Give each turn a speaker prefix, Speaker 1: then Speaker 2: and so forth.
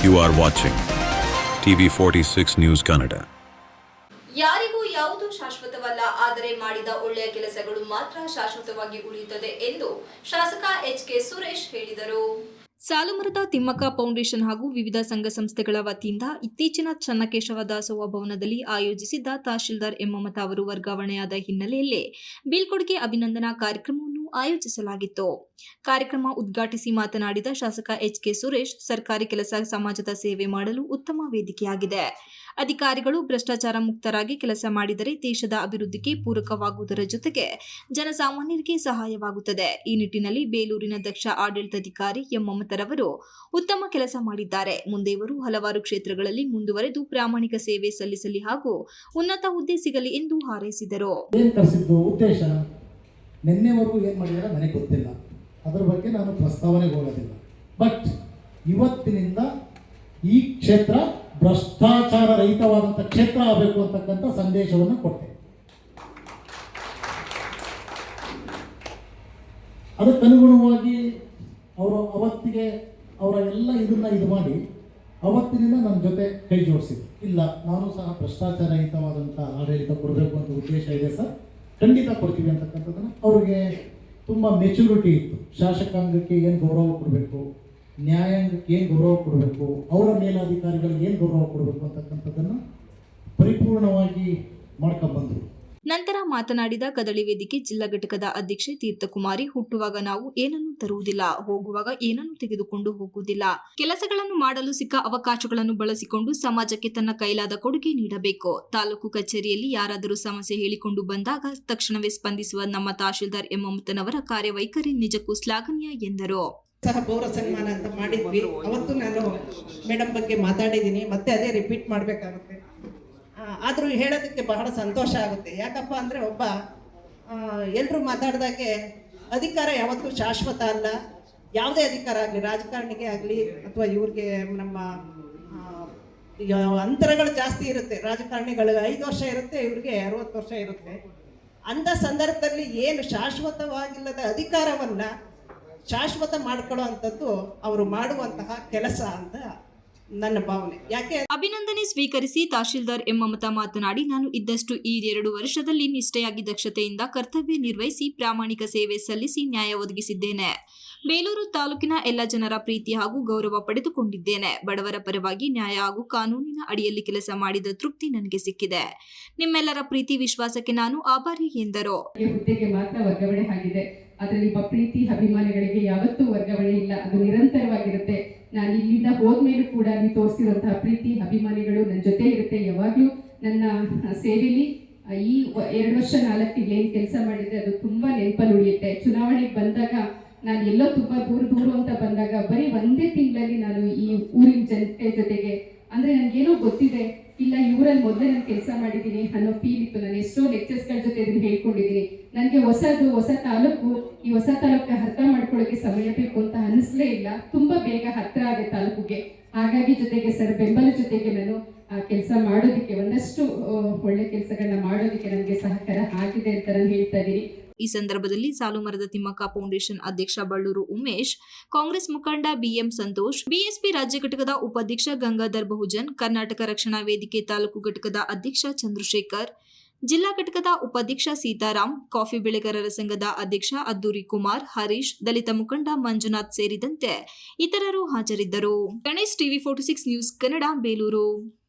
Speaker 1: You are watching TV 46 News Kannada.
Speaker 2: ಯಾರಿಗೂ ಯಾವುದು ಶಾಶ್ವತವಲ್ಲ, ಆದರೆ ಮಾಡಿದ ಒಳ್ಳೆಯ ಕೆಲಸಗಳು ಮಾತ್ರ ಶಾಶ್ವತವಾಗಿ ಉಳಿಯುತ್ತದೆ ಎಂದು ಶಾಸಕ ಎಚ್ ಕೆ ಸುರೇಶ್ ಹೇಳಿದರು ಸಾಲುಮರದ ತಿಮ್ಮಕ್ಕ ಫೌಂಡೇಶನ್ ಹಾಗೂ ವಿವಿಧ ಸಂಘ ಸಂಸ್ಥೆಗಳ ವತಿಯಿಂದ ಇತ್ತೀಚಿನ ಚನ್ನಕೇಶವ ದಾಸೋಹ ಭವನದಲ್ಲಿ ಆಯೋಜಿಸಿದ್ದ ತಹಶೀಲ್ದಾರ್ ಎಂ ಅವರು ವರ್ಗಾವಣೆಯಾದ ಹಿನ್ನೆಲೆಯಲ್ಲಿ ಬೀಳ್ಕೊಡುಗೆ ಅಭಿನಂದನಾ ಕಾರ್ಯಕ್ರಮವನ್ನು ಆಯೋಜಿಸಲಾಗಿತ್ತು. ಕಾರ್ಯಕ್ರಮ ಉದ್ಘಾಟಿಸಿ ಮಾತನಾಡಿದ ಶಾಸಕ ಎಚ್ ಕೆ ಸುರೇಶ್, ಸರ್ಕಾರಿ ಕೆಲಸ ಸಮಾಜದ ಸೇವೆ ಮಾಡಲು ಉತ್ತಮ ವೇದಿಕೆಯಾಗಿದೆ. ಅಧಿಕಾರಿಗಳು ಭ್ರಷ್ಟಾಚಾರ ಮುಕ್ತರಾಗಿ ಕೆಲಸ ಮಾಡಿದರೆ ದೇಶದ ಅಭಿವೃದ್ಧಿಗೆ ಪೂರಕವಾಗುವುದರ ಜೊತೆಗೆ ಜನಸಾಮಾನ್ಯರಿಗೆ ಸಹಾಯವಾಗುತ್ತದೆ. ಈ ನಿಟ್ಟಿನಲ್ಲಿ ಬೇಲೂರಿನ ದಕ್ಷ ಆಡಳಿತಾಧಿಕಾರಿ ಎಂ. ಮಮತರವರು ಉತ್ತಮ ಕೆಲಸ ಮಾಡಿದ್ದಾರೆ. ಮುಂದೆ ಇವರು ಹಲವಾರು ಕ್ಷೇತ್ರಗಳಲ್ಲಿ ಮುಂದುವರೆದು ಪ್ರಾಮಾಣಿಕ ಸೇವೆ ಸಲ್ಲಿಸಲಿ ಹಾಗೂ ಉನ್ನತ ಹುದ್ದೆ ಸಿಗಲಿ ಎಂದು ಹಾರೈಸಿದರು.
Speaker 3: ನಿನ್ನೆವರೆಗೂ ಏನು ಮಾಡಿದಾರೆ? ನನಗೆ ಗೊತ್ತಿಲ್ಲ. ಅದರ ಬಗ್ಗೆ ನಾನು ಪ್ರಸ್ತಾವನೆಗೆ ಹೋಗೋದಿಲ್ಲ. ಬಟ್ ಇವತ್ತಿನಿಂದ ಈ ಕ್ಷೇತ್ರ ಭ್ರಷ್ಟಾಚಾರ ರಹಿತವಾದಂಥ ಕ್ಷೇತ್ರ ಆಗಬೇಕು ಅಂತಕ್ಕಂಥ ಸಂದೇಶವನ್ನು ಕೊಟ್ಟೆ. ಅದಕ್ಕನುಗುಣವಾಗಿ ಅವರು ಅವತ್ತಿಗೆ ಅವರ ಎಲ್ಲ ಇದನ್ನ ಇದು ಮಾಡಿ ಅವತ್ತಿನಿಂದ ನನ್ನ ಜೊತೆ ಕೈ ಜೋಡಿಸಿದ್ರು. ಇಲ್ಲ, ನಾನು ಸಹ ಭ್ರಷ್ಟಾಚಾರ ರಹಿತವಾದಂಥ ಆಡಳಿತ ಕೊಡಬೇಕು ಅಂತ ಉದ್ದೇಶ ಇದೆ ಸರ್. ಖಂಡಿತ ಕೊಡ್ತೀವಿ ಅಂತಕ್ಕಂಥದ್ದನ್ನು ಅವ್ರಿಗೆ ತುಂಬ ಮೆಚುರಿಟಿ ಇತ್ತು. ಶಾಸಕಾಂಗಕ್ಕೆ ಏನು ಗೌರವ ಕೊಡಬೇಕು, ನ್ಯಾಯಾಂಗಕ್ಕೆ ಏನು ಗೌರವ ಕೊಡಬೇಕು, ಅವರ ಮೇಲಾಧಿಕಾರಿಗಳಿಗೆ ಏನು ಗೌರವ ಕೊಡಬೇಕು ಅಂತಕ್ಕಂಥದ್ದನ್ನು ಪರಿಪೂರ್ಣವಾಗಿ ಮಾಡ್ಕೊಂಡ್ಬಂದರು
Speaker 2: ನಂತರ ಮಾತನಾಡಿದ ಕದಳಿ ವೇದಿಕೆ ಜಿಲ್ಲಾ ಘಟಕದ ಅಧ್ಯಕ್ಷೆ ತೀರ್ಥಕುಮಾರಿ, ಹುಟ್ಟುವಾಗ ನಾವು ಏನನ್ನು ತರುವುದಿಲ್ಲ, ಹೋಗುವಾಗ ಏನನ್ನು ತೆಗೆದುಕೊಂಡು ಹೋಗುವುದಿಲ್ಲ. ಕೆಲಸಗಳನ್ನು ಮಾಡಲು ಸಿಕ್ಕ ಅವಕಾಶಗಳನ್ನು ಬಳಸಿಕೊಂಡು ಸಮಾಜಕ್ಕೆ ತನ್ನ ಕೈಲಾದ ಕೊಡುಗೆ ನೀಡಬೇಕು. ತಾಲೂಕು ಕಚೇರಿಯಲ್ಲಿ ಯಾರಾದರೂ ಸಮಸ್ಯೆ ಹೇಳಿಕೊಂಡು ಬಂದಾಗ ತಕ್ಷಣವೇ ಸ್ಪಂದಿಸುವ ನಮ್ಮ ತಹಶೀಲ್ದಾರ್ ಎಂ ಮಮತನವರ ಕಾರ್ಯವೈಖರಿ ನಿಜಕ್ಕೂ ಶ್ಲಾಘನೀಯ ಎಂದರು.
Speaker 4: ಸಹ ಗೌರವ ಸನ್ಮಾನ ಅಂತ ಮಾಡಿದ್ವಿ. ಅವತ್ತು ನಾನು ಮೇಡಮ್ ಬಗ್ಗೆ ಮಾತಾಡಿದ್ದೀನಿ. ಮತ್ತೆ ಅದೇ ರಿಪೀಟ್ ಮಾಡಬೇಕಾಗುತ್ತೆ. ಆದರೂ ಹೇಳೋದಕ್ಕೆ ಬಹಳ ಸಂತೋಷ ಆಗುತ್ತೆ. ಯಾಕಪ್ಪ ಅಂದರೆ ಒಬ್ಬ ಎಲ್ಲರೂ ಮಾತಾಡಿದಾಗೆ ಅಧಿಕಾರ ಯಾವತ್ತೂ ಶಾಶ್ವತ ಅಲ್ಲ. ಯಾವುದೇ ಅಧಿಕಾರ ಆಗಲಿ, ರಾಜಕಾರಣಿಗೆ ಆಗಲಿ ಅಥವಾ ಇವ್ರಿಗೆ ನಮ್ಮ ಅಂತರಗಳು ಜಾಸ್ತಿ ಇರುತ್ತೆ. ರಾಜಕಾರಣಿಗಳು ಐದು ವರ್ಷ ಇರುತ್ತೆ, ಇವ್ರಿಗೆ ಅರವತ್ತು ವರ್ಷ ಇರುತ್ತೆ. ಅಂಥ ಸಂದರ್ಭದಲ್ಲಿ ಏನು ಶಾಶ್ವತವಾಗಿಲ್ಲದ ಅಧಿಕಾರವನ್ನು ಶಾಶ್ವತ ಮಾಡ್ಕೊಳ್ಳೋ ಅಂಥದ್ದು ಅವರು ಮಾಡುವಂತಹ ಕೆಲಸ ಅಂತ ನನ್ನ ಭಾವನೆ. ಯಾಕೆ
Speaker 2: ಅಭಿನಂದನೆ ಸ್ವೀಕರಿಸಿ ತಹಶೀಲ್ದಾರ್ ಎಂ ಮಮತಾ ಮಾತನಾಡಿ ನಾನು ಇದ್ದಷ್ಟು ಈ ಎರಡು ವರ್ಷದಲ್ಲಿ ನಿಷ್ಠೆಯಾಗಿ ದಕ್ಷತೆಯಿಂದ ಕರ್ತವ್ಯ ನಿರ್ವಹಿಸಿ ಪ್ರಾಮಾಣಿಕ ಸೇವೆ ಸಲ್ಲಿಸಿ ನ್ಯಾಯ ಒದಗಿಸಿದ್ದೇನೆ. ಬೇಲೂರು ತಾಲೂಕಿನ ಎಲ್ಲ ಜನರ ಪ್ರೀತಿ ಹಾಗೂ ಗೌರವ ಪಡೆದುಕೊಂಡಿದ್ದೇನೆ. ಬಡವರ ಪರವಾಗಿ ನ್ಯಾಯ ಹಾಗೂ ಕಾನೂನಿನ ಅಡಿಯಲ್ಲಿ ಕೆಲಸ ಮಾಡಿದ ತೃಪ್ತಿ ನನಗೆ ಸಿಕ್ಕಿದೆ. ನಿಮ್ಮೆಲ್ಲರ ಪ್ರೀತಿ ವಿಶ್ವಾಸಕ್ಕೆ ನಾನು ಆಭಾರಿ ಎಂದರು.
Speaker 5: ಹುದ್ದೆಗೆ ಮಾತ್ರ ವರ್ಗಾವಣೆ ಆಗಿದೆ. ಆದರೆ ನಿಮ್ಮ ಪ್ರೀತಿ ಅಭಿಮಾನಿಗಳಿಗೆ ಯಾವತ್ತೂ ವರ್ಗಾವಣೆ ಇಲ್ಲ. ಅದು ನಿರಂತರವಾಗಿರುತ್ತೆ. ನಾನು ಇಲ್ಲಿಂದ ಹೋದ್ಮೇಲೂ ಕೂಡ ನೀವು ತೋರಿಸಿರುವಂತಹ ಪ್ರೀತಿ, ಅಭಿಮಾನಿಗಳು ನನ್ನ ಜೊತೆ ಇರುತ್ತೆ. ಯಾವಾಗಲೂ ನನ್ನ ಸೇವೆಯಲ್ಲಿ ಈ ಎರಡು ವರ್ಷ ನಾಲ್ಕು ತಿಂಗಳು ಏನು ಕೆಲಸ ಮಾಡಿದ್ರೆ ಅದು ತುಂಬಾ ನೆನಪಲ್ಲಿ ಉಳಿಯುತ್ತೆ. ಚುನಾವಣೆಗೆ ಬಂದಾಗ ನಾನು ಎಲ್ಲೋ ತುಂಬಾ ದೂರ ದೂರ ಅಂತ ಬಂದಾಗ ಬರೀ ಒಂದೇ ತಿಂಗಳಲ್ಲಿ ನಾನು ಈ ಊರಿನ ಜನತೆ ಜೊತೆಗೆ. ಅಂದ್ರೆ ನನ್ಗೇನೋ ಗೊತ್ತಿದೆ, ಇಲ್ಲ ಇವರಲ್ಲಿ ಮೊದಲೇ ನಾನು ಕೆಲಸ ಮಾಡಿದ್ದೀನಿ ಅನ್ನೋ ಫೀಲ್ ಇತ್ತು. ನಾನು ಎಷ್ಟೋ ಲೆಕ್ಚರ್ಸ್ಗಳ ಜೊತೆ ಇದನ್ನು ಹೇಳ್ಕೊಂಡಿದ್ದೀನಿ. ನನಗೆ ಹೊಸದು, ಹೊಸ ತಾಲೂಕು, ಈ ಹೊಸ ತಾಲೂಕು ಅರ್ಥ ಮಾಡ್ಕೊಳ್ಳೋಕೆ ಸಮಯ ಬೇಕು ಅಂತ ಅನಿಸ್ಲೇ ಇಲ್ಲ. ತುಂಬಾ ಬೇಗ ಹತ್ತಿರ ಆಗಿದೆ ತಾಲೂಕಿಗೆ ಹಾಗಾಗಿ ಜೊತೆಗೆ ಸರ್, ಬೆಂಬಲ ಜೊತೆಗೆ ನಾನು, ಆ, ಕೆಲಸ ಮಾಡೋದಕ್ಕೆ ಒಂದಷ್ಟು ಒಳ್ಳೆ ಕೆಲಸಗಳನ್ನ ಮಾಡೋದಕ್ಕೆ ನನಗೆ ಸಹಕಾರ ಆಗಿದೆ ಅಂತ ನಾನು ಹೇಳ್ತಾ ಇದ್ದೀನಿ.
Speaker 2: ಈ ಸಂದರ್ಭದಲ್ಲಿ ಸಾಲುಮರದ ತಿಮ್ಮಕ್ಕ ಫೌಂಡೇಶನ್ ಅಧ್ಯಕ್ಷ ಬಳ್ಳೂರು ಉಮೇಶ್, ಕಾಂಗ್ರೆಸ್ ಮುಖಂಡ ಬಿಎಂ ಸಂತೋಷ್, ಬಿಎಸ್ಪಿ ರಾಜ್ಯ ಘಟಕದ ಉಪಾಧ್ಯಕ್ಷ ಗಂಗಾಧರ್ ಬಹುಜನ್, ಕರ್ನಾಟಕ ರಕ್ಷಣಾ ವೇದಿಕೆ ತಾಲೂಕು ಘಟಕದ ಅಧ್ಯಕ್ಷ ಚಂದ್ರಶೇಖರ್ ಜಿಲ್ಲಾ ಘಟಕದ ಉಪಾಧ್ಯಕ್ಷ ಸೀತಾರಾಮ್ ಕಾಫಿ ಬೆಳೆಗಾರರ ಸಂಘದ ಅಧ್ಯಕ್ಷ ಅದ್ದೂರಿ ಕುಮಾರ್, ಹರೀಶ್, ದಲಿತ ಮುಖಂಡ ಮಂಜುನಾಥ್ ಸೇರಿದಂತೆ ಇತರರು ಹಾಜರಿದ್ದರು. Ganesh TV forty six news Kannada, Belur.